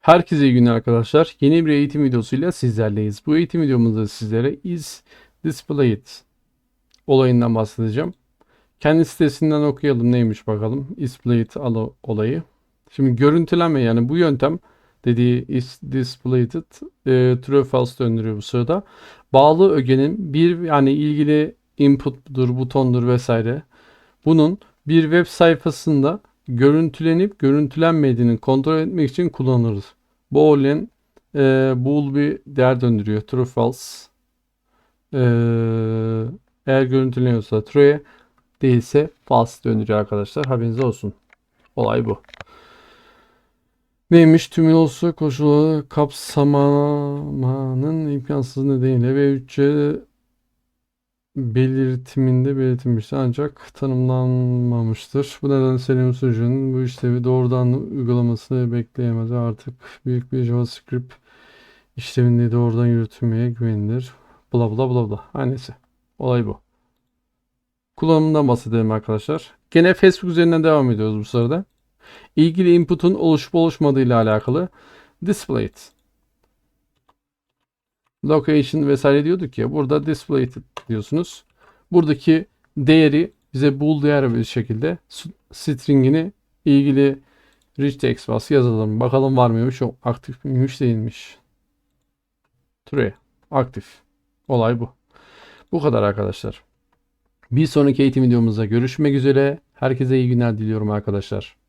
Herkese iyi günler arkadaşlar. Yeni bir eğitim videosuyla sizlerleyiz. Bu eğitim videomuzda sizlere is displayed olayından bahsedeceğim. Kendi sitesinden okuyalım neymiş bakalım. Displayed alo- olayı. Şimdi görüntülenme yani bu yöntem dediği is displayed e, true false döndürüyor bu sırada. Bağlı ögenin bir yani ilgili input'dur, butondur vesaire. Bunun bir web sayfasında görüntülenip görüntülenmediğini kontrol etmek için kullanırız. Boolean e, bool bir değer döndürüyor. True false. E, eğer görüntüleniyorsa true değilse false döndürüyor arkadaşlar. Haberiniz olsun. Olay bu. Neymiş? Tümün olsa koşulları kapsamanın imkansız nedeniyle ve bütçe belirtiminde belirtilmiştir ancak tanımlanmamıştır. Bu nedenle Selenium sunucunun bu işlevi doğrudan uygulamasını bekleyemez artık büyük bir JavaScript işleminde doğrudan yürütülmeye güvenilir. Bla bla bla bla. Her. Olay bu. Kullanımından bahsedelim arkadaşlar. Gene Facebook üzerinden devam ediyoruz bu sırada. İlgili input'un oluşup oluşmadığı ile alakalı displayed location vesaire diyorduk ya. Burada displayed diyorsunuz. Buradaki değeri bize bool değer bir şekilde stringini ilgili rich text bas yazalım. Bakalım var mıymış o aktif miymiş değilmiş. True. Aktif. Olay bu. Bu kadar arkadaşlar. Bir sonraki eğitim videomuzda görüşmek üzere. Herkese iyi günler diliyorum arkadaşlar.